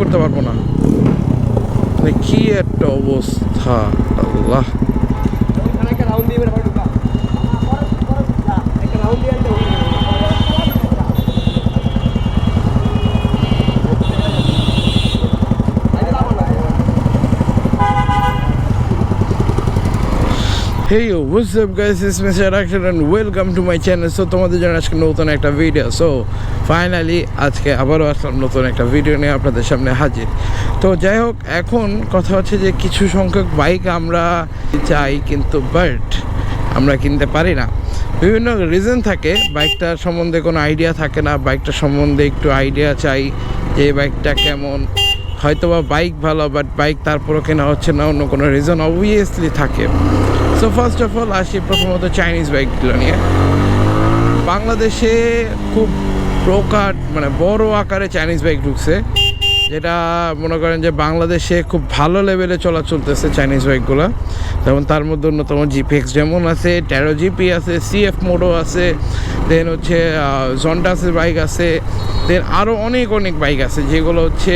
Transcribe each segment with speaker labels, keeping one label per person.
Speaker 1: করতে পারব না। মানে কি একটা অবস্থা আল্লাহ।
Speaker 2: রাউন্ড দিয়ে
Speaker 1: up, guys? It's Mr. Action and welcome to my channel. So, তোমাদের জন্য আজকে নতুন একটা ভিডিও সো ফাইনালি আজকে আবারও আসলাম নতুন একটা ভিডিও নিয়ে আপনাদের সামনে হাজির তো, যাই হোক, এখন কথা হচ্ছে যে কিছু সংখ্যক বাইক আমরা চাই, কিন্তু বাট আমরা কিনতে পারি না বিভিন্ন রিজন থাকে বাইকটার সম্বন্ধে কোনো আইডিয়া থাকে না বাইকটার সম্বন্ধে একটু আইডিয়া চাই যে বাইকটা কেমন হয়তো বা বাইক ভালো বাট বাইক তারপরও কেনা হচ্ছে না, অন্য কোনো রিজন অবভিয়াসলি থাকে। সো ফার্স্ট অফ অল আসি প্রথমত চাইনিজ বাইকগুলো নিয়ে। বাংলাদেশে খুব প্রকার মানে বড় আকারে চাইনিজ বাইক ঢুকছে। যেটা মনে করেন যে বাংলাদেশে খুব ভালো লেভেলে চলা চলতেছে চাইনিজ বাইকগুলো যেমন তার মধ্যে অন্যতম জিপিএক্স যেমন আছে টেরো জিপি আছে সিএফ মোডো আছে দেন হচ্ছে জন্ডাসের বাইক আছে দেন আরও অনেক অনেক বাইক আছে যেগুলো হচ্ছে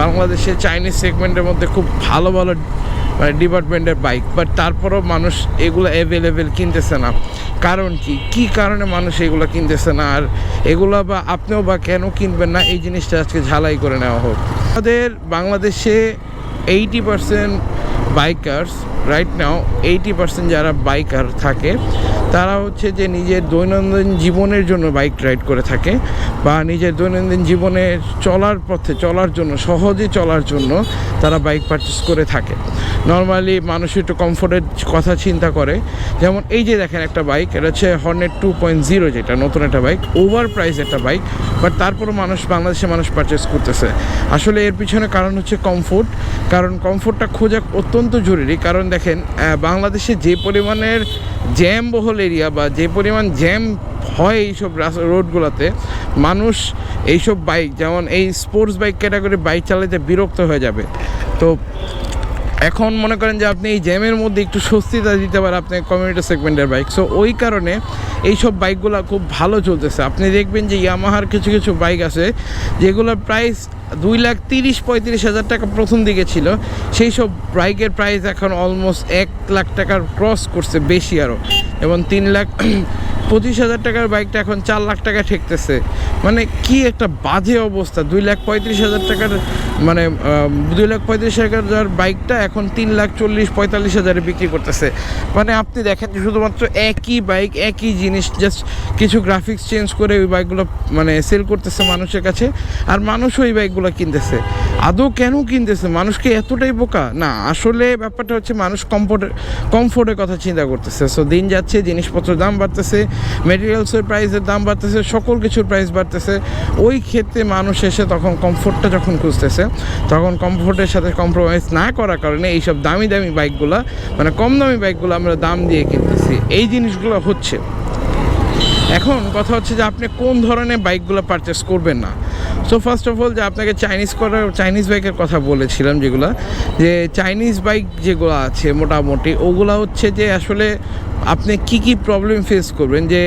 Speaker 1: বাংলাদেশে চাইনিজ সেগমেন্টের মধ্যে খুব ভালো ভালো মানে ডিপার্টমেন্টের বাইক বাট তারপরও মানুষ এগুলো অ্যাভেলেবেল কিনতেছে না। কারণ কি? কি কারণে মানুষ এগুলো কিনতেছে না? আর এগুলো বা আপনিও বা কেন কিনবেন না? এই জিনিসটা আজকে ঝালাই করে নেওয়া হোক। আমাদের বাংলাদেশে eighty percent bikers right now eighty percent যারা বাইকার থাকে, তারা হচ্ছে যে নিজের দৈনন্দিন জীবনের জন্য বাইক রাইড করে থাকে বা নিজের দৈনন্দিন জীবনে চলার পথে, চলার জন্য, সহজে চলার জন্য তারা বাইক পারচেস করে থাকে। নর্মালি মানুষ একটু কমফোর্টের কথা চিন্তা করে। যেমন এই যে দেখেন একটা বাইক এটা হচ্ছে হর্নেট টু পয়েন্ট জিরো যেটা, নতুন একটা বাইক ওভার প্রাইস একটা বাইক বাট তারপরও মানুষ, বাংলাদেশে মানুষ পারচেস করতেছে। আসলে এর পিছনে কারণ হচ্ছে কমফোর্ট কারণ কমফোর্টটা খোঁজা অত্যন্ত জরুরি, কারণ দেখেন বাংলাদেশে যে পরিমাণের জ্যাম বহল এরিয়া বা যে পরিমাণ জ্যাম হয় এইসব রোডগুলোতে, মানুষ এইসব বাইক, যেমন এই স্পোর্টস বাইক ক্যাটাগরি বাইক চালাতে বিরক্ত হয়ে যাবে। তো এখন মনে করেন যে আপনি এই জ্যামের মধ্যে একটু স্বস্তিতা দিতে পারে আপনি কমিউনিটি সেগমেন্টের বাইক সো ওই কারণে এইসব বাইকগুলো খুব ভালো চলতেছে। আপনি দেখবেন যে ইয়ামাহার কিছু কিছু বাইক আছে যেগুলোর প্রাইস দুই লাখ তিরিশ, পঁয়ত্রিশ হাজার টাকা প্রথম দিকে ছিল। সেই সব বাইকের প্রাইস এখন অলমোস্ট এক লাখ টাকার ক্রস করছে বেশি আরও এবং তিন লাখ পঁচিশ হাজার টাকার বাইকটা এখন চার লাখ টাকা ঠেকতেছে। মানে কি একটা বাজে অবস্থা। দুই লাখ পঁয়ত্রিশ হাজার টাকার মানে দুই লাখ পঁয়ত্রিশ হাজার বাইকটা এখন তিন লাখ চল্লিশ, পঁয়তাল্লিশ হাজারে বিক্রি করতেছে। মানে আপনি দেখেন যে শুধুমাত্র একই বাইক, একই জিনিস জাস্ট কিছু গ্রাফিক্স চেঞ্জ করে ওই বাইকগুলো মানে সেল করতেছে মানুষের কাছে, আর মানুষ ওই বাইকগুলো কিনতেছে। আদৌ কেন কিনতেছে? মানুষকে এতটাই বোকা? না, আসলে ব্যাপারটা হচ্ছে মানুষ কমফোর্টের কমফোর্টের কথা চিন্তা করতেছে। সো দিন যাচ্ছে, জিনিসপত্রের দাম বাড়তেছে মেটেরিয়ালসের প্রাইসের দাম বাড়তেছে, সকল কিছুর প্রাইস বাড়তেছে। ওই ক্ষেত্রে মানুষ এসে তখন কমফোর্টটা যখন খুঁজতেছে, তখন কমফোর্টের সাথে কম্প্রোমাইজ না করার কারণে এইসব দামি দামি বাইকগুলো মানে কম দামি বাইকগুলো আমরা দাম দিয়ে কিনতেছি। এই জিনিসগুলো হচ্ছে। এখন কথা হচ্ছে যে আপনি কোন ধরনের বাইকগুলো পারচেস করবেন না। সো ফার্স্ট অফ অল যে আপনাকে চাইনিজ করার চাইনিজ বাইকের কথা বলেছিলাম যেগুলো, যে চাইনিজ বাইক যেগুলো আছে মোটামুটি, ওগুলো হচ্ছে যে আসলে আপনি কি কি প্রবলেম ফেস করবেন, যে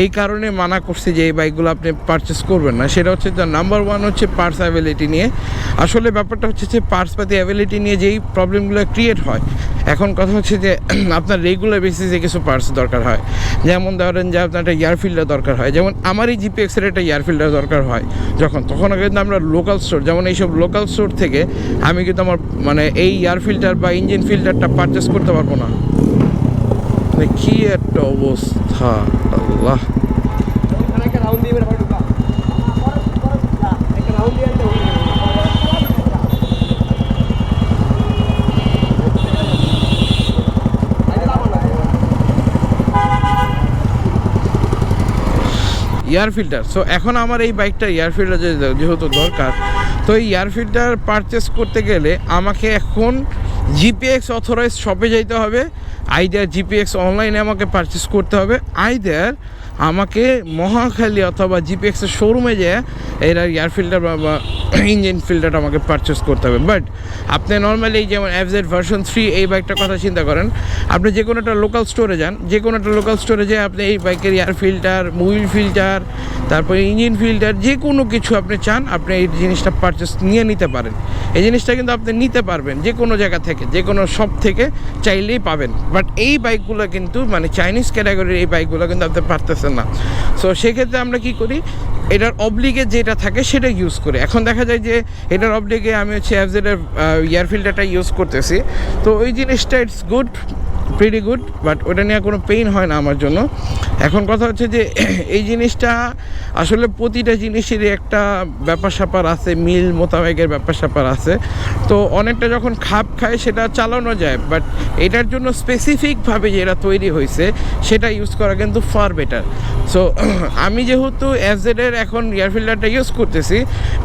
Speaker 1: এই কারণে মানা করছে যে এই বাইকগুলো আপনি পারচেস করবেন না। সেটা হচ্ছে নাম্বার ওয়ান হচ্ছে পার্স অ্যাভেলিটি নিয়ে। আসলে ব্যাপারটা হচ্ছে যে পার্স পাতি অ্যাভেলিটি নিয়ে যেই প্রবলেমগুলো ক্রিয়েট হয়, এখন কথা হচ্ছে যে আপনার রেগুলার বেসিসে কিছু পার্টস দরকার হয়। যেমন ধরেন যে আপনার একটা এয়ার ফিল্টার দরকার হয়। যেমন আমারই জিপিএক্সের একটা এয়ার ফিল্টার দরকার হয় যখন, তখন কিন্তু আমরা লোকাল স্টোর যেমন এইসব লোকাল স্টোর থেকে আমি কিন্তু আমার মানে এই এয়ার ফিল্টার বা ইঞ্জিন ফিল্টারটা পারচেস করতে পারব না। মানে কি একটা অবস্থা, আল্লাহ
Speaker 2: ওইখানে একটা রাউন্ড দিয়ে এবার ঢুকা একটা রাউন্ড দিয়ে আনতে
Speaker 1: এয়ার ফিল্টার। সো এখন আমার এই বাইকটা এয়ার ফিল্টার যেহেতু দরকার, তো এই এয়ার ফিল্টার পারচেস করতে গেলে আমাকে এখন জিপিএক্স অথরাইজ শপে যাইতে হবে। আইদার জিপিএক্স অনলাইনে আমাকে পারচেস করতে হবে। আইদার আমাকে মহাখালী অথবা জিপিএক্সের শোরুমে যেয়ে এর এয়ার ফিল্টার বা ইঞ্জিন ফিল্টারটা আমাকে পারচেস করতে হবে। বাট আপনি নর্মালি যেমন অ্যাভজেড ভার্সন থ্রি এই বাইকটার কথা চিন্তা করেন, আপনি যে কোনো একটা লোকাল স্টোরে যান, যে কোনো একটা লোকাল স্টোরে যেয়ে আপনি এই বাইকের এয়ার ফিল্টার মুইল ফিল্টার তারপরে ইঞ্জিন ফিল্টার যে কোনো কিছু আপনি চান, আপনি এই জিনিসটা পারচেস নিয়ে নিতে পারেন। এই জিনিসটা কিন্তু আপনি নিতে পারবেন যে কোনো জায়গা থেকে, যে কোনো শপ থেকে চাইলেই পাবেন। বাট এই বাইকগুলো কিন্তু মানে চাইনিজ ক্যাটাগরির এই বাইকগুলো কিন্তু আপনি পারতেছেন না। সো সেক্ষেত্রে আমরা কি করি? এটার অবলিগে যেটা থাকে সেটা ইউজ করে। এখন দেখা যায় যে এটার অবলিগে আমি হচ্ছে অ্যাফজেডের এয়ার ফিল্টারটা ইউজ করতেছি। তো ওই জিনিসটা it's good pretty good but ওটা নিয়ে কোনো পেইন হয় না আমার জন্য। এখন কথা হচ্ছে যে এই জিনিসটা আসলে প্রতিটা জিনিসেরই একটা ব্যাপার স্যাপার আছে, মিল মোতাবেকের ব্যাপার স্যাপার আছে। তো অনেকটা যখন খাপ খায় সেটা চালানো যায় বাট এটার জন্য স্পেসিফিকভাবে যেটা তৈরি হয়েছে, সেটা ইউজ করা কিন্তু ফার বেটার সো আমি যেহেতু এফজেডের এখন এয়ার ফিল্টারটা ইউজ করতেছি।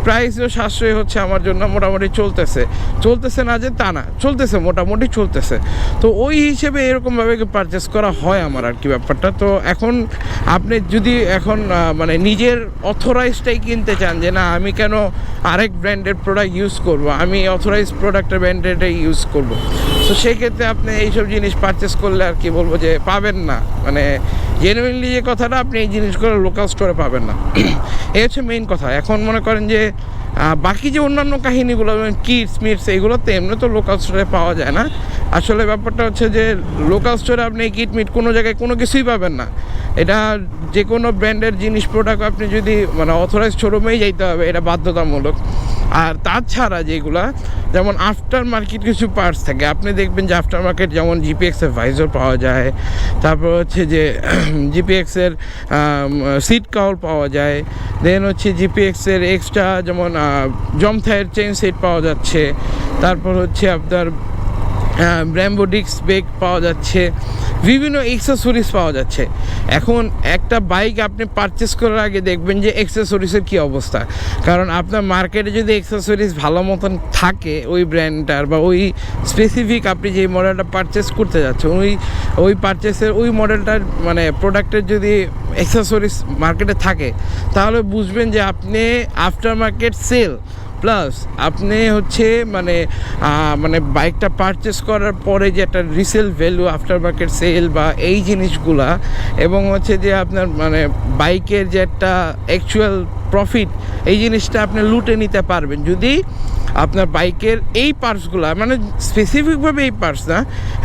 Speaker 1: প্রাইসও সাশ্রয় হচ্ছে আমার জন্য, মোটামুটি চলতেছে। চলতেছে না যে তা না, চলতেছে, মোটামুটি চলতেছে। তো ওই হিসেবে এরকমভাবে পারচেস করা হয় আমার আর কি ব্যাপারটা? তো এখন আপনি যদি এখন মানে নিজের অথরাইজটাই কিনতে চান যে না, আমি কেন আরেক ব্র্যান্ডের প্রোডাক্ট ইউজ করব? আমি অথরাইজ প্রোডাক্টের ব্র্যান্ডেডটাই ইউজ করব। তো সেক্ষেত্রে আপনি এইসব জিনিস পারচেস করলে আর কি বলব যে পাবেন না। মানে জেনুইনলি যে কথাটা আপনি এই জিনিসগুলো লোকাল স্টোরে পাবেন না। এই হচ্ছে মেইন কথা। এখন মনে করেন যে বাকি যে অন্যান্য কাহিনিগুলো কিটস মিটস এগুলো তো এমনি তো লোকাল স্টোরে পাওয়া যায় না। আসলে ব্যাপারটা হচ্ছে যে লোকাল স্টোরে আপনি কিট মিট কোনো জায়গায় কোনো কিছুই পাবেন না। এটা যে কোনো ব্র্যান্ডের জিনিস প্রোডাক্ট আপনি যদি মানে অথরাইজ শোরুমেই যাইতে হবে, এটা বাধ্যতামূলক। আর তাছাড়া যেগুলা, যেমন আফটার মার্কেট কিছু পার্টস থাকে। আপনি দেখবেন যে আফটার মার্কেট যেমন জিপিএক্সের ভাইজর পাওয়া যায়, তারপর হচ্ছে যে জিপিএক্সের সিট কাউল পাওয়া যায় দেন হচ্ছে জিপিএক্সের এক্সট্রা যেমন জমথায়ের চেন সেট পাওয়া যাচ্ছে, তারপর হচ্ছে আপনার ব্র্যাম্বো ডিক্স ব্রেক পাওয়া যাচ্ছে, বিভিন্ন এক্সেসরিজ পাওয়া যাচ্ছে। এখন একটা বাইক আপনি পারচেস করার আগে দেখবেন যে এক্সেসরিজের কী অবস্থা। কারণ আপনার মার্কেটে যদি এক্সেসরিজ ভালো মতন থাকে ওই ব্র্যান্ডটার বা ওই স্পেসিফিক আপনি যে মডেলটা পারচেস করতে যাচ্ছেন, ওই ওই পারচেসের ওই মডেলটার মানে প্রোডাক্টের যদি এক্সেসরিজ মার্কেটে থাকে, তাহলে বুঝবেন যে আপনি আফটার মার্কেট সেল প্লাস আপনি হচ্ছে মানে মানে বাইকটা পারচেস করার পরে যে একটা resale value after market sale বা এই জিনিসগুলা এবং হচ্ছে যে আপনার মানে বাইকের যে একটা অ্যাকচুয়াল প্রফিট এই জিনিসটা আপনি লুটে নিতে পারবেন। যদি আপনার বাইকের এই পার্টসগুলো মানে স্পেসিফিকভাবে এই পার্টস না,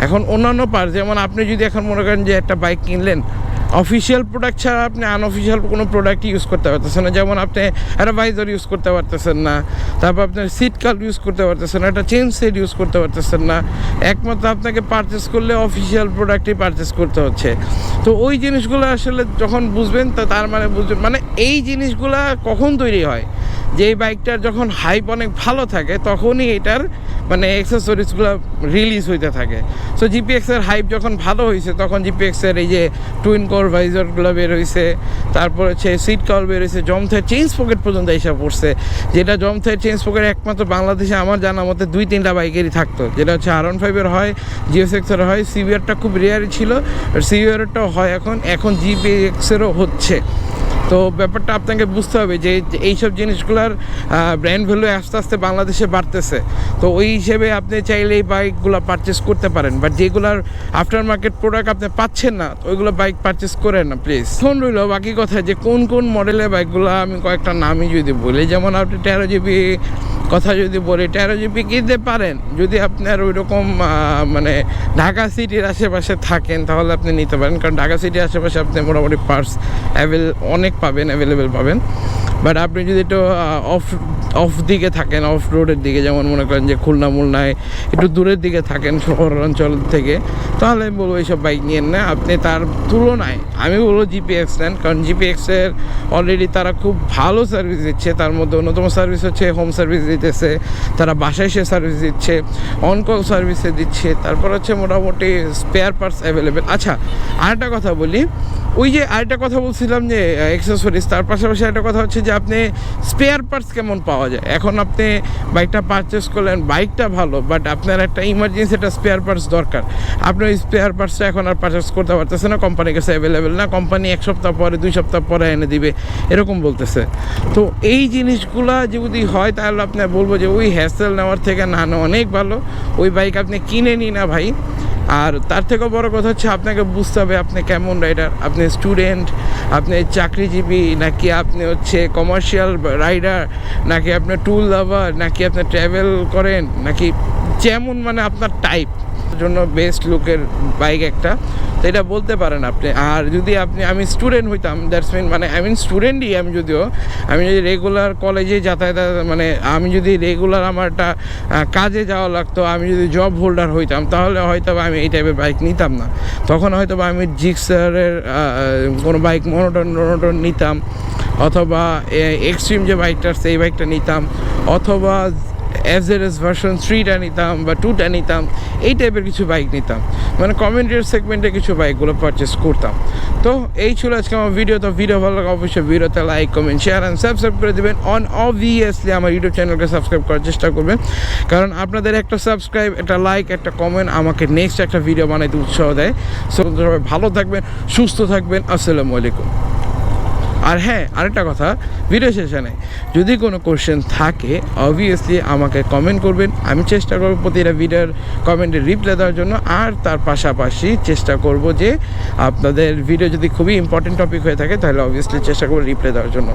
Speaker 1: এখন অন্যান্য পার্টস যেমন আপনি যদি এখন মনে করেন যে একটা বাইক কিনলেন অফিসিয়াল প্রোডাক্ট ছাড়া আপনি আনঅফিসিয়াল কোনো প্রোডাক্ট ইউজ করতে পারতেছেন না। যেমন আপনি অ্যাডভাইজার ইউজ করতে পারতেছেন না, তারপর আপনার সিট কার্ড ইউজ করতে পারতেছেন না, একটা চেন সেট ইউজ করতে পারতেছেন না। একমাত্র আপনাকে পারচেস করলে অফিসিয়াল প্রোডাক্টই পারচেস করতে হচ্ছে। তো ওই জিনিসগুলো আসলে যখন বুঝবেন, তো তার মানে বুঝবেন মানে এই জিনিসগুলা কখন তৈরি হয়? যে এই বাইকটার যখন হাইপ অনেক ভালো থাকে, তখনই এটার মানে এক্সেসরিজগুলো রিলিজ হইতে থাকে। সো জিপিএক্সের হাইপ যখন ভালো হয়েছে তখন জিপিএক্সের এই যে টুইন কোর ভাইজারগুলো বের হয়েছে তারপর হচ্ছে সিট কল বের হয়েছে জমথের চেঞ্জ পকেট পর্যন্ত এসে পড়ছে, যেটা জমথের চেঞ্জ পকেট একমাত্র বাংলাদেশে আমার জানা মতে দুই তিনটা বাইকেরই থাকতো, যেটা হচ্ছে আর ওয়ান ফাইভের হয় জিও সেক্সের হয় সিভিআরটা খুব রেয়ারই ছিল, আর সিভিআরটাও হয় এখন এখন জিপি এক্সেরও হচ্ছে। তো ব্যাপারটা আপনাকে বুঝতে হবে যে এইসব জিনিসগুলোর ব্র্যান্ড ভ্যালু আস্তে আস্তে বাংলাদেশে বাড়তেছে। তো ওই হিসেবে আপনি চাইলে এই বাইকগুলো পারচেস করতে পারেন। বাট যেগুলোর আফটার মার্কেট প্রোডাক্ট আপনি পাচ্ছেন না ওইগুলো বাইক পারচেস করেন না প্লিজ এখন রইল বাকি কথা যে কোন কোন মডেলের বাইকগুলো আমি কয়েকটা নামই যদি বলি, যেমন আপনি তেরো জিবি কথা যদি বলি, তেরো জিবি কিনতে পারেন। যদি আপনার ওই রকম মানে ঢাকা সিটির আশেপাশে থাকেন, তাহলে আপনি নিতে পারেন। কারণ ঢাকা সিটির আশেপাশে আপনি মোটামুটি পার্টস অ্যাভেল অনেক পাবেন অ্যাভেলেবেল পাবেন। বাট আপনি যদি একটু অফ অফ দিকে থাকেন অফ রোডের দিকে, যেমন মনে করেন যে খুলনা, মুলনায়, একটু দূরের দিকে থাকেন শহর অঞ্চল থেকে, তাহলে আমি বলব এইসব বাইক নিয়েন না। আপনি তার তুলনায়, আমি বলব জিপিএক্স নেন, কারণ জিপিএক্সের অলরেডি তারা খুব ভালো সার্ভিস দিচ্ছে। তার মধ্যে অন্যতম সার্ভিস হচ্ছে হোম সার্ভিস দিতেছে, তারা বাসায় এসে সার্ভিস দিচ্ছে অন কল সার্ভিসে দিচ্ছে, তারপর হচ্ছে মোটামুটি স্পেয়ার পার্টস অ্যাভেলেবেল আচ্ছা আরেকটা কথা বলি, ওই যে আরেকটা কথা বলছিলাম যে অ্যাক্সেসরিজ তার পাশাপাশি একটা কথা হচ্ছে যে আপনি স্পেয়ার পার্টস কেমন পাওয়া যায়? এখন আপনি বাইকটা পারচেস করলেন বাইকটা ভালো বাট আপনার একটা ইমার্জেন্সি একটা স্পেয়ার পার্টস দরকার। আপনি ওই স্পেয়ার পার্টসটা এখন আর পারচেস করতে পারতেছে না কোম্পানির কাছে অ্যাভেলেবেল না কোম্পানি এক সপ্তাহ পরে, দুই সপ্তাহ পরে এনে দিবে, এরকম বলতেছে। তো এই জিনিসগুলা যদি হয়, তাহলে আপনি বলব যে ওই হ্যাসেল নেওয়ার থেকে না অনেক ভালো, ওই বাইক আপনি কিনে নিন না ভাই। আর তার থেকেও বড় কথা হচ্ছে আপনাকে বুঝতে হবে আপনি কেমন রাইডার আপনি স্টুডেন্ট আপনি চাকরিজীবী, নাকি আপনি হচ্ছে কমার্শিয়াল রাইডার নাকি আপনি টুল লাভার নাকি আপনি ট্রাভেল করেন, নাকি যেমন মানে আপনার টাইপ জন্য বেস্ট লুকের বাইক একটা। তো এটা বলতে পারেন আপনি। আর যদি আপনি, আমি স্টুডেন্ট হইতাম দ্যাটস মিন মানে আই মিন স্টুডেন্টই আমি যদিও, আমি যদি রেগুলার কলেজে যাতায়াত মানে আমি যদি রেগুলার আমার একটা কাজে যাওয়া লাগতো, আমি যদি জব হোল্ডার হইতাম, তাহলে হয়তো আমি এই টাইপের বাইক নিতাম না। তখন হয়তো বা আমি জিক্সারের কোনো বাইক মনোটন মনোটন নিতাম, অথবা এক্সট্রিম যে বাইকটা এই বাইকটা নিতাম, অথবা এস ভার্সন থ্রিটা নিতাম বা টুটা নিতাম, এই টাইপের কিছু বাইক নিতাম। মানে কমেন্টের সেগমেন্টে কিছু বাইকগুলো পারচেস করতাম। তো এই ছিল আজকে আমার ভিডিও তো ভিডিও ভালো লাগে অবশ্যই ভিডিওতে like comment share and subscribe করে দেবেন। অন অবভিয়াসলি আমার ইউটিউব চ্যানেলকে সাবস্ক্রাইব করার চেষ্টা করবেন। কারণ আপনাদের একটা সাবস্ক্রাইব একটা লাইক একটা কমেন্ট আমাকে নেক্সট একটা ভিডিও বানাইতে উৎসাহ দেয়। সবাই ভালো থাকবেন, সুস্থ থাকবেন। আসসালামু আলাইকুম। আর হ্যাঁ আরেকটা কথা ভিডিও সেশনে যদি কোনো কোশ্চেন থাকে অবভিয়াসলি আমাকে কমেন্ট করবেন। আমি চেষ্টা করব প্রতিটা ভিডিওর কমেন্টে রিপ্লাই দেওয়ার জন্য। আর তার পাশাপাশি চেষ্টা করব যে আপনাদের ভিডিও যদি খুবই ইম্পর্টেন্ট টপিক হয়ে থাকে, তাহলে অবভিয়াসলি চেষ্টা করব রিপ্লাই দেওয়ার জন্য।